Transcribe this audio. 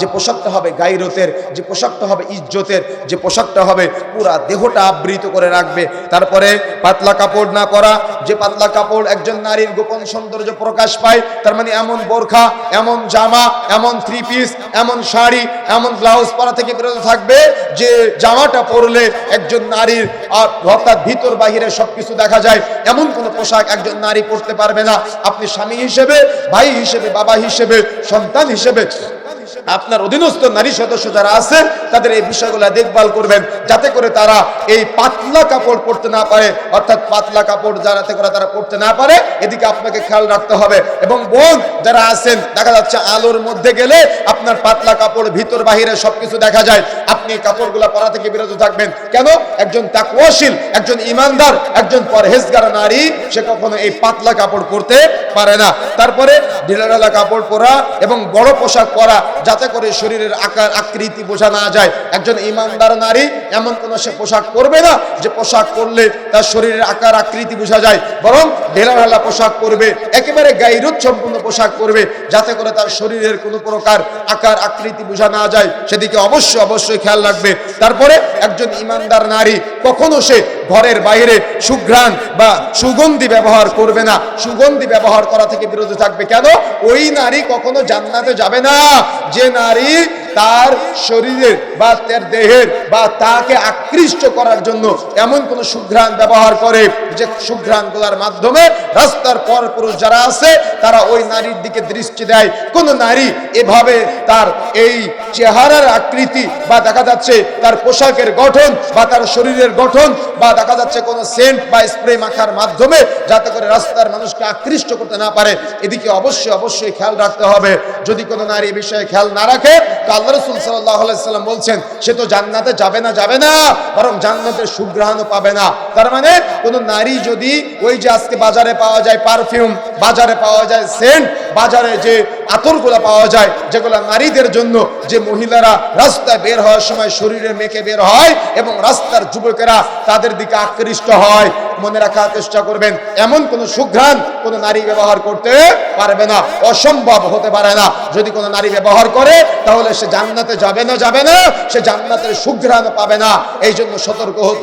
যে পোশাকটা হবে গাইরতের, যে পোশাকটা হবে ইজ্জতের, যে পোশাকটা হবে পুরা দেহটা আবৃত করে রাখবে। তারপরে পাতলা কাপড় না পরা, যে পাতলা কাপড় একজন নারীর গোপন সৌন্দর্য প্রকাশ পায়, তার মানে এমন বোরখা, এমন জামা, এমন থ্রি পিস এমন শাড়ি, এমন ব্লাউজ পরা থেকে বিরত থাকবে, যে জামাটা পরলে একজন নারীর অর্থাৎ ভিতর বাহিরে সবকিছু দেখা যায়। এমন কোনো পোশাক একজন নারী পরতে পারবে না। আপনি স্বামী হিসেবে, ভাই হিসেবে, বাবা হিসেবে, সন্তান হিসেবে আপনার অধীনস্থ নারী সদস্য যারা আছে, তাদের এই বিষয়গুলো দেখভাল করবেন, যাতে করে তারা এই পাতলা কাপড় পরতে না পারে। অর্থাৎ পাতলা কাপড় যাতে করে তারা পরতে না পারে, এদিকে আপনাকে খেয়াল রাখতে হবে। এবং বোন, যারা আছেন, দেখা যাচ্ছে আলোর মধ্যে গেলে আপনার পাতলা কাপড় ভিতর বাহিরে সবকিছু দেখা যায়। আপনি কাপড়গুলো পরা থেকে বিরত থাকবেন। কেন? একজন তাকওয়াশীল, একজন ইমানদার, একজন পরহেজগার নারী, সে কখনো এই পাতলা কাপড় পরতে পারে না। তারপরে ঢিলাঢালা কাপড় পরা এবং বড় পোশাক পরা যাতে করে শরীরের আকার, আকৃতি বোঝা না যায়। একজন ইমানদার নারী এমন কোনো সে পোশাক পরবে না, যে পোশাক পরলে তার শরীরের আকার, আকৃতি বোঝা যায়। বরং ঢেলাঢালা পোশাক পরবে, একেবারে গাইরুত সম্পূর্ণ পোশাক পরবে, যাতে করে তার শরীরের কোনো প্রকার আকার, আকৃতি বোঝা না যায়। সেদিকে অবশ্যই অবশ্যই খেয়াল রাখবে। তারপরে একজন ইমানদার নারী, কখনো সে ঘরের বাইরে সুঘ্রাণ বা সুগন্ধি ব্যবহার করবে না। সুগন্ধি ব্যবহার করা থেকে বিরত থাকবে। কেন? ওই নারী কখনো জান্নাতে যাবে না। যে নারী তার শরীরের বা তার দেহের বা তাকে আকৃষ্ট করার জন্য এমন কোন সুঘ্রাণ ব্যবহার করে যে সুঘ্রাণগুলার মাধ্যমে রাস্তার পর পুরুষ যারা আছে, তারা ওই নারীর দিকে দৃষ্টি দেয়। কোন নারী এভাবে তার এই চেহারার আকৃতি বা দেখা যাচ্ছে তার পোশাকের গঠন বা তার শরীরের গঠন বা দেখা যাচ্ছে কোন সেন্ট বা স্প্রে মাখার মাধ্যমে যাতে করে রাস্তার মানুষকে আকৃষ্ট করতে না পারে। এদিকে অবশ্যই অবশ্যই খেয়াল রাখতে হবে। যদি কোনো নারী বিষয়ে খেয়াল না রাখে তো আল্লাহ রসুল সাল্লাম বলছেন, সে তো জান্নাতে যাবে না যাবে না, বরং জান্নাতের সুগ্রহণও পাবে না। তার মানে কোনো নারী যদি ওই যে আজকে বাজারে পাওয়া যায় পারফিউম বাজারে পাওয়া যায় সেন্ট বাজারে যে আতরগুলো পাওয়া যায়, যেগুলো নারীদের জন্য যে মহিলারা রাস্তায় বের হওয়ার সময় শরীরে মেখে বের হয় এবং রাস্তার যুবকেরা তাদের দিকে আকৃষ্ট হয়। মনে রাখার চেষ্টা করবেন, এমন কোন সুঘ্রাণ কোন নারী ব্যবহার করতে পারবে না, অসম্ভব হতে পারে না। যদি কোনো নারী ব্যবহার করে, তাহলে সে জান্নাতে যাবে না যাবে না, সে জান্নাতের সুঘ্রাণ পাবে না। এই জন্য সতর্ক হতে